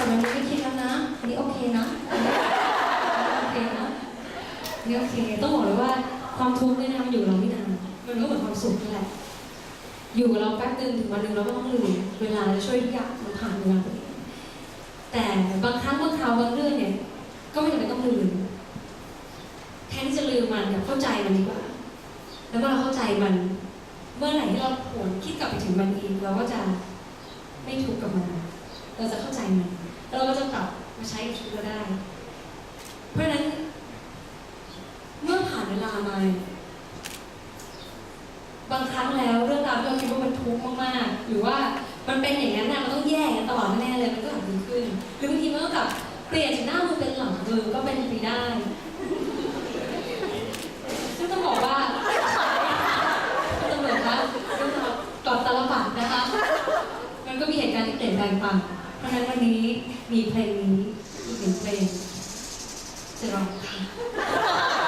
แต่มันไม่คิดแล้วนะอันนี้โอเคนะโอเคนะอันนี่โอเค ต้องบอกเลยว่าความทุกข์เนี่ยนะมันอยู่เราไม่นาน มันก็เหมือนความสุขนั่นแหละ อยู่กับเราแป๊บนึงถึงวันหนึ่งเราก็ต้องลืมเวลาจะช่วยทุกอย่างมันผ่านเวลาไปแต่บางครั้งบางคราวบางเรื่องเนี่ย ก็ไม่จำเป็นต้องลืมแทนที่จะลืมมันกับเข้าใจมันดีกว่า แล้วเมื่อเราเข้าใจมัน เมื่อไหร่ที่เราผวนคิดกลับไปถึงมันอีกเราก็จะไม่ทุกข์กับมัน เราจะเข้าใจมัน แล้วเราก็จะกลับมาใช้กับชีวิตเราได้ เพราะฉะนั้น เมื่อผ่านเวลามา บางครั้งแล้วเรื่องราวที่เราคิดว่ามันทุกข์มากๆ หรือว่ามันเป็นอย่างนั้นนะมันต้องแย่กันตลอดแน่ๆเลยมันก็อาจดีขึ้น หรือบางทีมันก็กลับเปลี่ยนจากหน้ามือเป็นหลังมือก็เป็นไปได้ซึ่งต้องบอกว่าตำรวจคะเรื่องราวตอบตาลปัดนะคะ มันก็มีเหตุการณ์ที่เปลี่ยนแปลงไป เพราะฉะนั้นวันนี้มีเพลงนี้อีกหนึ่งเพลงจะร้องค่ะ